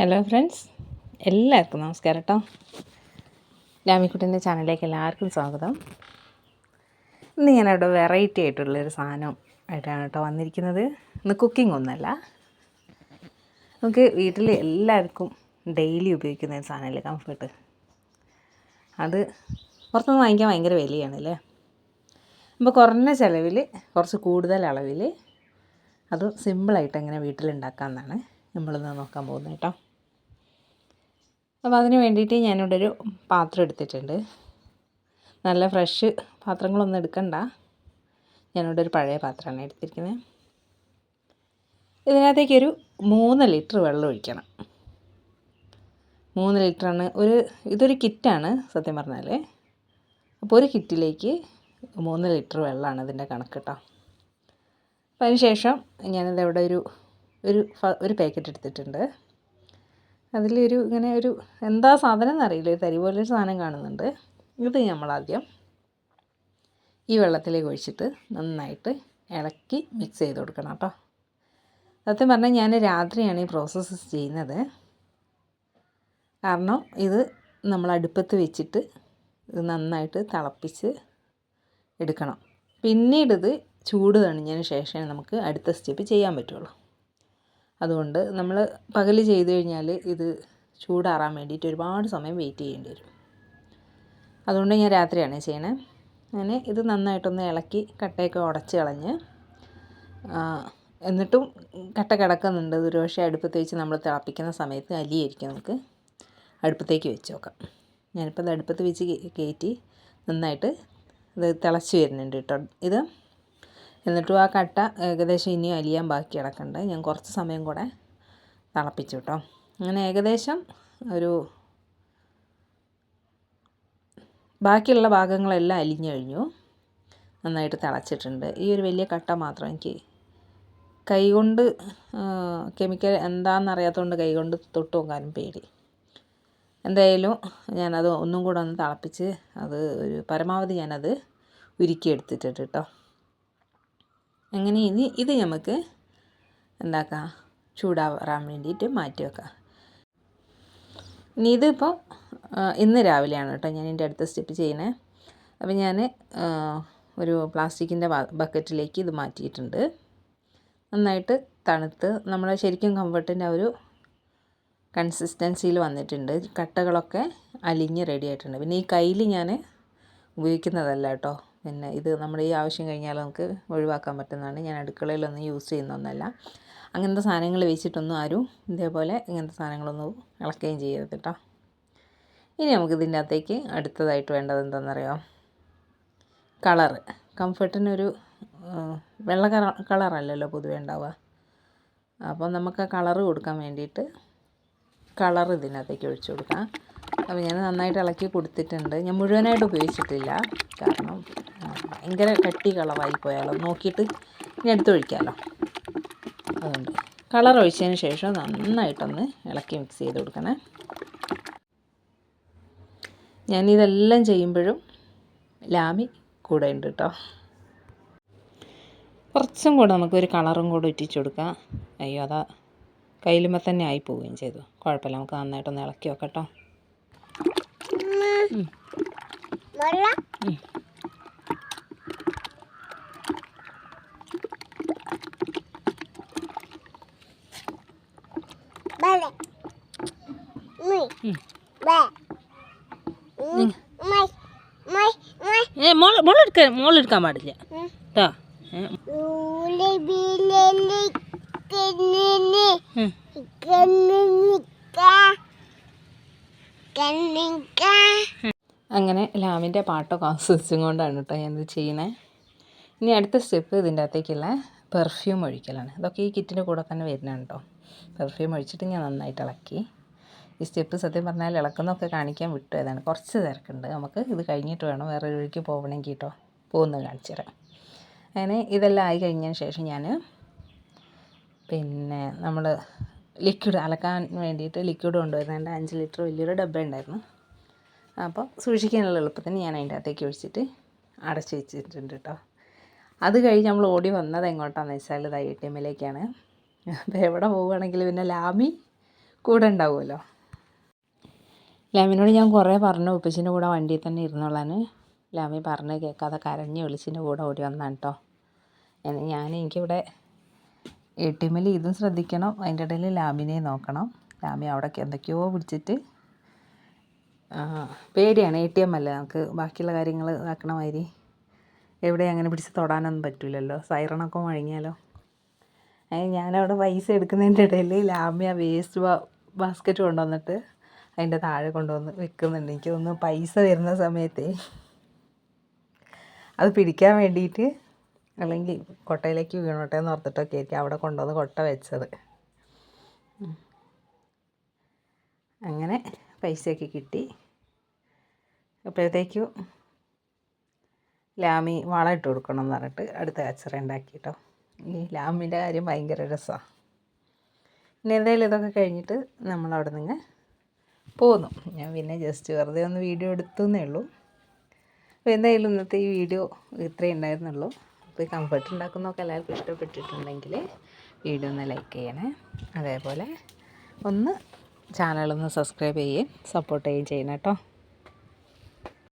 Hello friends എല്ലാവർക്കും നമസ്കാരം കേട്ടോ രാമിക്കുട്ടിന്റെ ചാനലിലേക്ക് എല്ലാവർക്കും സ്വാഗതം. ഇന്ന് ഞാനവിടെ വെറൈറ്റി ആയിട്ടുള്ളൊരു സാധനം ആയിട്ടാണ് കേട്ടോ വന്നിരിക്കുന്നത്. ഇന്ന് കുക്കിംഗ് ഒന്നല്ല നമുക്ക് വീട്ടിൽ എല്ലാവർക്കും ഡെയിലി ഉപയോഗിക്കുന്ന ഒരു സാധനമല്ലേ കംഫർട്ട് അത് പുറത്തുനിന്ന് വാങ്ങിക്കാൻ ഭയങ്കര വിലയാണല്ലേ അപ്പോൾ കുറഞ്ഞ ചിലവിൽ കുറച്ച് കൂടുതൽ അളവിൽ അത് സിമ്പിളായിട്ട് എങ്ങനെ വീട്ടിലുണ്ടാക്കാമെന്നാണ് നമ്മളിന്ന് നോക്കാൻ പോകുന്നത് കേട്ടോ അപ്പോൾ അതിന് വേണ്ടിയിട്ട് ഞാനിവിടെ ഒരു പാത്രം എടുത്തിട്ടുണ്ട്. നല്ല ഫ്രഷ് പാത്രങ്ങളൊന്നും എടുക്കണ്ട. ഞാനിവിടെ ഒരു പഴയ പാത്രമാണ് എടുത്തിരിക്കുന്നത്. ഇതിനകത്തേക്ക് ഒരു മൂന്ന് ലിറ്റർ വെള്ളം ഒഴിക്കണം. മൂന്ന് ലിറ്ററാണ്. ഒരു ഇതൊരു കിറ്റാണ് സത്യം പറഞ്ഞാൽ. അപ്പോൾ ഒരു കിറ്റിലേക്ക് മൂന്ന് ലിറ്റർ വെള്ളമാണ് ഇതിന്റെ കണക്ക് കേട്ടോ. അപ്പോൾ അതിന് ശേഷം ഞാനിതവിടെ ഒരു ഒരു ഒരു പാക്കറ്റ് എടുത്തിട്ടുണ്ട്. അതിലൊരു ഇങ്ങനെ ഒരു എന്താ സാധനം എന്നറിയില്ല ഒരു തരി പോലൊരു സാധനം കാണുന്നുണ്ട്. ഇത് നമ്മളാദ്യം ഈ വെള്ളത്തിലേക്ക് ഒഴിച്ചിട്ട് നന്നായിട്ട് ഇളക്കി മിക്സ് ചെയ്ത് കൊടുക്കണം കേട്ടോ. സത്യം പറഞ്ഞാൽ ഞാൻ രാത്രിയാണ് ഈ പ്രോസസ്സ് ചെയ്യുന്നത്. കാരണം ഇത് നമ്മൾ അടുപ്പത്ത് വെച്ചിട്ട് ഇത് നന്നായിട്ട് തിളപ്പിച്ച് എടുക്കണം. പിന്നീടിത് ചൂട് തണിഞ്ഞതിന് ശേഷമേ നമുക്ക് അടുത്ത സ്റ്റെപ്പ് ചെയ്യാൻ പറ്റുള്ളൂ. അതുകൊണ്ട് നമ്മൾ പകൽ ചെയ്ത് കഴിഞ്ഞാൽ ഇത് ചൂടാറാൻ വേണ്ടിയിട്ട് ഒരുപാട് സമയം വെയിറ്റ് ചെയ്യേണ്ടി വരും. അതുകൊണ്ട് ഞാൻ രാത്രിയാണ് ചെയ്യണേ. അങ്ങനെ ഇത് നന്നായിട്ടൊന്ന് ഇളക്കി കട്ടയൊക്കെ ഉടച്ച് കളഞ്ഞ് എന്നിട്ടും കട്ട കിടക്കുന്നുണ്ട്. ഒരു പക്ഷേ അടുപ്പത്ത് വെച്ച് നമ്മൾ തിളപ്പിക്കുന്ന സമയത്ത് അലിയായിരിക്കും നമുക്ക് അടുപ്പത്തേക്ക് വെച്ച് നോക്കാം. ഞാനിപ്പോൾ അത് അടുപ്പത്ത് വെച്ച് കയറ്റി നന്നായിട്ട് ഇത് തിളച്ച് വരുന്നുണ്ട് കേട്ടോ. ഇത് എന്നിട്ടും ആ കട്ട ഏകദേശം ഇനിയും അലിയാൻ ബാക്കി കിടക്കണ്ട്. ഞാൻ കുറച്ച് സമയം കൂടെ തിളപ്പിച്ചു കേട്ടോ അങ്ങനെ ഏകദേശം ഒരു ബാക്കിയുള്ള ഭാഗങ്ങളെല്ലാം അലിഞ്ഞു കഴിഞ്ഞു. നന്നായിട്ട് തിളച്ചിട്ടുണ്ട്. ഈ ഒരു വലിയ കട്ട മാത്രം എനിക്ക് കൈകൊണ്ട് കെമിക്കൽ എന്താണെന്നറിയാത്തതുകൊണ്ട് കൈകൊണ്ട് തൊട്ട് നോക്കാനും പേടി. എന്തായാലും ഞാനത് ഒന്നും കൂടെ ഒന്ന് തിളപ്പിച്ച് അത് ഒരു പരമാവധി ഞാനത് ഉരുക്കിയെടുത്തിട്ടുണ്ട് കേട്ടോ അങ്ങനെ ഇനി ഇത് നമുക്ക് എന്താക്കാം? ചൂടാറാൻ വേണ്ടിയിട്ട് മാറ്റി വെക്കാം. ഇനി ഇതിപ്പോൾ ഇന്ന് രാവിലെയാണ് കേട്ടോ ഞാൻ എന്റെ അടുത്ത സ്റ്റെപ്പ് ചെയ്യുന്നത് അപ്പോൾ ഞാൻ ഒരു പ്ലാസ്റ്റിക്കിന്റെ ബക്കറ്റിലേക്ക് ഇത് മാറ്റിയിട്ടുണ്ട്. നന്നായിട്ട് തണുത്ത് നമ്മൾ ശരിക്കും കംഫർട്ടിന്റെ ഒരു കൺസിസ്റ്റൻസിയിൽ വന്നിട്ടുണ്ട്. കട്ടകളൊക്കെ അലിഞ്ഞ് റെഡി ആയിട്ടുണ്ട്. പിന്നെ ഈ കയ്യിൽ ഞാൻ ഉപയോഗിക്കുന്നതല്ല കേട്ടോ. പിന്നെ ഇത് നമ്മുടെ ഈ ആവശ്യം കഴിഞ്ഞാൽ നമുക്ക് ഒഴിവാക്കാൻ പറ്റുന്നതാണ്. ഞാൻ അടുക്കളയിലൊന്നും യൂസ് ചെയ്യുന്ന ഒന്നല്ല. അങ്ങനത്തെ സാധനങ്ങൾ വെച്ചിട്ടൊന്നും ആരും ഇതേപോലെ ഇങ്ങനത്തെ സാധനങ്ങളൊന്നും ഇളക്കുകയും ചെയ്യരുത് കേട്ടോ ഇനി നമുക്ക് ഇതിന്റെ അകത്തേക്ക് അടുത്തതായിട്ട് വേണ്ടത് എന്താണെന്നറിയോ കളറ്. കംഫർട്ടിനൊരു വെള്ള കളറല്ലല്ലോ പൊതുവേ ഉണ്ടാവുക. അപ്പോൾ നമുക്ക് ആ കളറ് കൊടുക്കാൻ വേണ്ടിയിട്ട് കളർ ഇതിനകത്തേക്ക് ഒഴിച്ചു കൊടുക്കാം. അപ്പോൾ ഞാൻ നന്നായിട്ട് ഇളക്കി കൊടുത്തിട്ടുണ്ട്. ഞാൻ മുഴുവനായിട്ട് ഉപയോഗിച്ചിട്ടില്ല. കാരണം ഭയങ്കര കട്ടി കളവായി പോയാലോ? നോക്കിയിട്ട് ഇനി എടുത്തൊഴിക്കാമല്ലോ അതുകൊണ്ട് കളർ ഒഴിച്ചതിന് ശേഷം നന്നായിട്ടൊന്ന് ഇളക്കി മിക്സ് ചെയ്ത് കൊടുക്കണേ. ഞാനിതെല്ലാം ചെയ്യുമ്പോഴും ലാമി കൂടെ ഉണ്ട് കേട്ടോ കുറച്ചും കൂടെ നമുക്കൊരു കളറും കൂടെ ഇറ്റിച്ചു കൊടുക്കാം. അയ്യോ അതാ കയ്യിലുമ്പോൾ തന്നെ ആയി പോവുകയും ചെയ്തു. കുഴപ്പമില്ല നമുക്ക് നന്നായിട്ടൊന്ന് ഇളക്കി വെക്കട്ടോ മോൾ മോളെടുക്കാൻ പാടില്ല. കേട്ടോ ഏ. അങ്ങനെ ലാമിന്റെ പാട്ടൊക്കെ ആസ്വദിച്ചും കൊണ്ടാണ് കേട്ടോ ഞാനിത് ചെയ്യണേ ഇനി അടുത്ത സ്റ്റെപ്പ് ഇതിന്റെ അകത്തേക്കുള്ള പെർഫ്യൂം ഒഴിക്കലാണ്. ഇതൊക്കെ ഈ കിറ്റിന്റെ കൂടെ തന്നെ വരുന്നതാണ് കേട്ടോ. പെർഫ്യൂം ഒഴിച്ചിട്ട് ഞാൻ നന്നായിട്ട് ഇളക്കി. ഈ സ്റ്റെപ്പ് സത്യം പറഞ്ഞാൽ ഇളക്കുന്നൊക്കെ കാണിക്കാൻ വിട്ടു ഏതാണ് കുറച്ച് തിരക്കുണ്ട്. നമുക്ക് ഇത് കഴിഞ്ഞിട്ട് വേണം വേറെ ഒരു വഴിക്ക് പോകണമെങ്കിൽ കേട്ടോ. പോകുന്നത് കാണിച്ചു തരാം. അങ്ങനെ ഇതെല്ലാം ആയി കഴിഞ്ഞതിന് ശേഷം ഞാൻ പിന്നെ നമ്മൾ ലിക്വിഡ് അലക്കാൻ വേണ്ടിയിട്ട് ലിക്വിഡ് കൊണ്ടുവരുന്നതിന്റെ അഞ്ച് ലിറ്റർ വലിയൊരു ഡബ്ബ ഉണ്ടായിരുന്നു. അപ്പോൾ സൂക്ഷിക്കാനുള്ള എളുപ്പത്തിന് ഞാൻ അതിന്റെ അകത്തേക്ക് ഒഴിച്ചിട്ട് അടച്ചു വെച്ചിട്ടുണ്ട് കേട്ടോ. അത് കഴിഞ്ഞ് നമ്മൾ ഓടി വന്നത് എങ്ങോട്ടാണെന്ന് വെച്ചാൽ ഇത് ഐ ടി എമ്മിലേക്കാണ്. അപ്പോൾ എവിടെ പോവുകയാണെങ്കിലും പിന്നെ ലാമി കൂടെ ഉണ്ടാവുമല്ലോ. ലാമിനോട് ഞാൻ കുറേ പറഞ്ഞു ഉപ്പച്ചിന്റെ കൂടെ വണ്ടിയിൽ തന്നെ ഇരുന്നോളാൻ ലാമി പറഞ്ഞ് കേൾക്കാതെ കരഞ്ഞ് വിളിച്ചിന്റെ കൂടെ ഓടി വന്നാണ് കേട്ടോ. ഞാൻ എനിക്കിവിടെ എ ടി എമ്മിൽ ഇതും ശ്രദ്ധിക്കണം. അതിന്റെ ഇടയിൽ ലാമിനെ നോക്കണം. ലാമി അവിടെ എന്തൊക്കെയോ പിടിച്ചിട്ട് ആ, പേടിയാണ് എ ടി എം അല്ലേ? നമുക്ക് ബാക്കിയുള്ള കാര്യങ്ങൾ ആക്കണ മാതിരി. എവിടെ അങ്ങനെ പിടിച്ച് തൊടാനൊന്നും പറ്റില്ലല്ലോ സൈറണൊക്കെ മുഴങ്ങിയാലോ? ഞാനവിടെ പൈസ എടുക്കുന്നതിന്റെ ഇടയിൽ ലാമ്യ വേസ്റ്റ് ബാസ്ക്കറ്റ് കൊണ്ടുവന്നിട്ട് അതിന്റെ താഴെ കൊണ്ടുവന്ന് വെക്കുന്നുണ്ട്. എനിക്ക് തോന്നുന്നു പൈസ വരുന്ന സമയത്തേ അത് പിടിക്കാൻ വേണ്ടിയിട്ട് അല്ലെങ്കിൽ കൊട്ടയിലേക്ക് വീണോട്ടെ എന്ന് ഓർത്തിട്ടൊക്കെ ആയിരിക്കും അവിടെ കൊണ്ടുവന്ന് കൊട്ട വെച്ചത്. അങ്ങനെ പൈസയൊക്കെ കിട്ടി. അപ്പോഴത്തേക്കും ലാമി വളമിട്ട് ഇട്ട് കൊടുക്കണം എന്ന് പറഞ്ഞിട്ട് അടുത്ത കച്ചറ ഉണ്ടാക്കി കേട്ടോ. ഈ ലാമിന്റെ കാര്യം ഭയങ്കര രസമാണ് പിന്നെ എന്തായാലും ഇതൊക്കെ കഴിഞ്ഞിട്ട് നമ്മൾ അവിടെ നിന്ന് പോന്നു. ഞാൻ പിന്നെ ജസ്റ്റ് വെറുതെ ഒന്ന് വീഡിയോ എടുത്തു എന്നേ ഉള്ളൂ. അപ്പോൾ എന്തായാലും ഇന്നത്തെ ഈ വീഡിയോ ഇത്രയേ ഉണ്ടായിരുന്നുള്ളൂ. അപ്പോൾ ഈ കംഫർട്ട് ഉണ്ടാക്കുന്നതൊക്കെ എല്ലാവർക്കും ഇഷ്ടപ്പെട്ടിട്ടുണ്ടെങ്കിൽ വീഡിയോ ഒന്ന് ലൈക്ക് ചെയ്യണേ. അതേപോലെ ഒന്ന് ചാനലൊന്ന് സബ്സ്ക്രൈബ് ചെയ്യുകയും സപ്പോർട്ട് ചെയ്യുകയും ചെയ്യണം കേട്ടോ